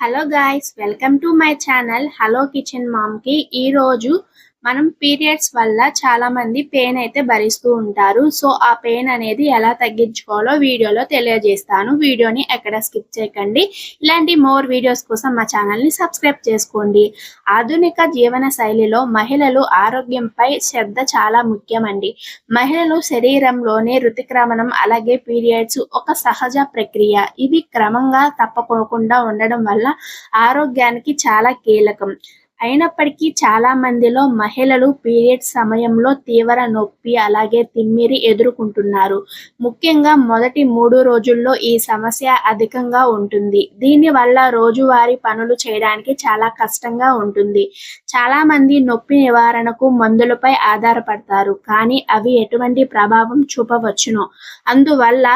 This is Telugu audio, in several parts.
Hello guys welcome to my channel hello kitchen మామ్కి ఈరోజు మనం పీరియడ్స్ వల్ల చాలా మంది పెయిన్ అయితే భరిస్తూ ఉంటారు. సో ఆ పెయిన్ అనేది ఎలా తగ్గించుకోవాలో వీడియోలో తెలియజేస్తాను. వీడియోని ఎక్కడ స్కిప్ చేయకండి. ఇలాంటి మోర్ వీడియోస్ కోసం మా ఛానల్ని సబ్స్క్రైబ్ చేసుకోండి. ఆధునిక జీవన శైలిలో మహిళలు ఆరోగ్యంపై శ్రద్ధ చాలా ముఖ్యమండి. మహిళలు శరీరంలోనే ఋతుక్రమణం అలాగే పీరియడ్స్ ఒక సహజ ప్రక్రియ. ఇవి క్రమంగా తప్పకుండా ఉండడం వల్ల ఆరోగ్యానికి చాలా కీలకం. అయినప్పటికీ చాలా మందిలో మహిళలు పీరియడ్స్ సమయంలో తీవ్ర నొప్పి అలాగే తిమ్మిరి ఎదుర్కొంటున్నారు. ముఖ్యంగా మొదటి మూడు రోజుల్లో ఈ సమస్య అధికంగా ఉంటుంది. దీని వల్ల రోజువారీ పనులు చేయడానికి చాలా కష్టంగా ఉంటుంది. చాలా మంది నొప్పి నివారణకు మందులపై ఆధారపడతారు కానీ అవి ఎటువంటి ప్రభావం చూపవచ్చును. అందువల్ల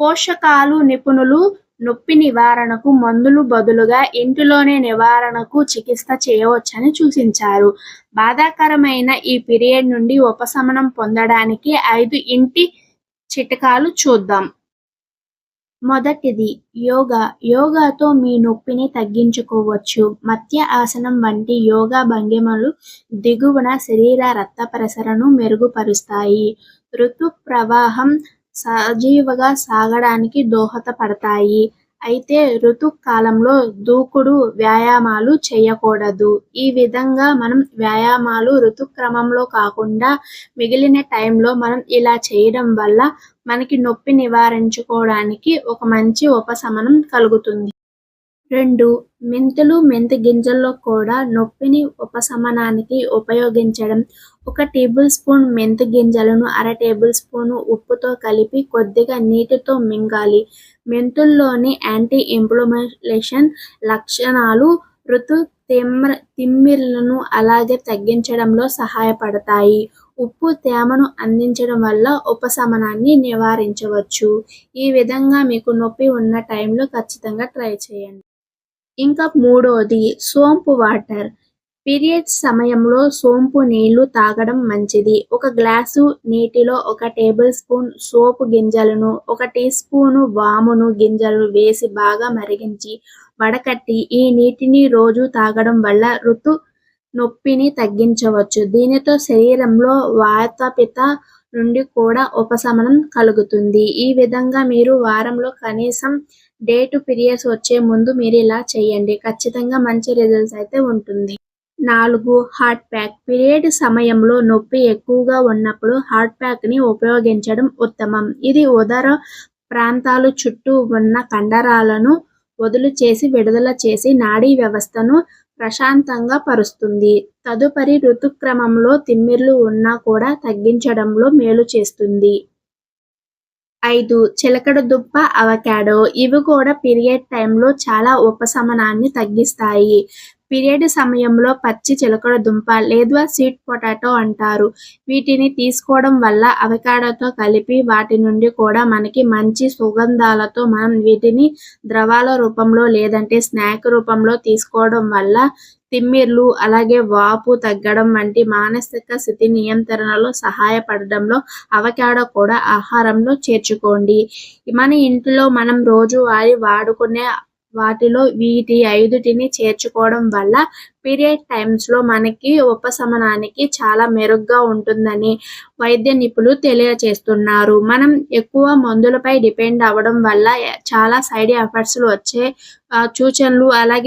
పోషకాలు నిపుణులు నొప్పి నివారణకు మందులు బదులుగా ఇంటిలోనే నివారణకు చికిత్స చేయవచ్చని సూచించారు. బాధాకరమైన ఈ పీరియడ్ నుండి ఉపశమనం పొందడానికి ఐదు ఇంటి చిట్కాలు చూద్దాం. మొదటిది యోగా. యోగాతో మీ నొప్పిని తగ్గించుకోవచ్చు. మత్య ఆసనం వంటి యోగా భంగిమలు దిగువన శరీర రక్త ప్రసరణను మెరుగుపరుస్తాయి. ఋతు ప్రవాహం సజీవగా సాగడానికి దోహదపడతాయి. అయితే ఋతుకాలంలో దూకుడు వ్యాయామాలు చేయకూడదు. ఈ విధంగా మనం వ్యాయామాలు ఋతుక్రమంలో కాకుండా మిగిలిన టైంలో మనం ఇలా చేయడం వల్ల మనకి నొప్పి నివారించుకోవడానికి ఒక మంచి ఉపశమనం కలుగుతుంది. రెండు మెంతులు మెంతి గింజల్లో కూడా నొప్పిని ఉపశమనానికి ఉపయోగించడం. ఒక టేబుల్ స్పూన్ మెంతి గింజలను అర టేబుల్ స్పూన్ ఉప్పుతో కలిపి కొద్దిగా నీటితో మింగాలి. మెంతుల్లోని యాంటీ ఇన్ఫ్లమేషన్ లక్షణాలు ఋతు తిమ్ర తిమ్మిర్లను అలాగే తగ్గించడంలో సహాయపడతాయి. ఉప్పు తేమను అందించడం వల్ల ఉపశమనాన్ని నివారించవచ్చు. ఈ విధంగా మీకు నొప్పి ఉన్న టైంలో ఖచ్చితంగా ట్రై చేయండి. ఇంకా మూడోది సోంపు వాటర్. పీరియడ్స్ సమయంలో సోంపు నీళ్ళు తాగడం మంచిది. ఒక గ్లాసు నీటిలో ఒక టేబుల్ స్పూన్ సోపు గింజలను ఒక టీ స్పూను వామును గింజలు వేసి బాగా మరిగించి వడకట్టి ఈ నీటిని రోజు తాగడం వల్ల ఋతు నొప్పిని తగ్గించవచ్చు. దీనితో శరీరంలో వాతపిత నుండి కూడా ఉపశమనం కలుగుతుంది. ఈ విధంగా మీరు వారంలో కనీసం డే టు పీరియడ్స్ వచ్చే ముందు మీరు ఇలా చేయండి. ఖచ్చితంగా మంచి రిజల్ట్స్ అయితే ఉంటుంది. నాలుగు హార్ట్ ప్యాక్ పీరియడ్ సమయంలో నొప్పి ఎక్కువగా ఉన్నప్పుడు హార్ట్ ప్యాక్ని ఉపయోగించడం ఉత్తమం. ఇది ఉదర ప్రాంతాలు చుట్టూ ఉన్న కండరాలను వదులు చేసి విడుదల చేసి నాడీ వ్యవస్థను ప్రశాంతంగా పరుస్తుంది. తదుపరి ఋతుక్రమంలో తిమ్మిర్లు ఉన్నా కూడా తగ్గించడంలో మేలు చేస్తుంది. ఐదు చిలకడ దుప్ప అవకాడో ఇవి కూడా పీరియడ్ టైంలో చాలా ఉపశమనాన్ని తగ్గిస్తాయి. పీరియడ్ సమయంలో పచ్చి చిలకడ దుంప లేదా స్వీట్ పొటాటో అంటారు. వీటిని తీసుకోవడం వల్ల అవకాడోతో కలిపి వాటి నుండి కూడా మనకి మంచి సుగంధాలతో మనం వీటిని ద్రవాల రూపంలో లేదంటే స్నాక్ రూపంలో తీసుకోవడం వల్ల తిమ్మిర్లు అలాగే వాపు తగ్గడం వంటి మానసిక స్థితి నియంత్రణలో సహాయపడడంలో అవకాడో కూడా ఆహారంలో చేర్చుకోండి. మన ఇంట్లో మనం రోజువారీ వాడుకునే వాటిలో వీటి ఐదుటిని చేర్చుకోవడం వల్ల పీరియడ్ టైమ్స్లో మనకి ఉపశమనానికి చాలా మెరుగ్గా ఉంటుందని వైద్య నిపుణులు తెలియచేస్తున్నారు మనం ఎక్కువ మందులపై డిపెండ్ అవ్వడం వల్ల చాలా సైడ్ ఎఫెక్ట్స్లు వచ్చే సూచనలు అలాగే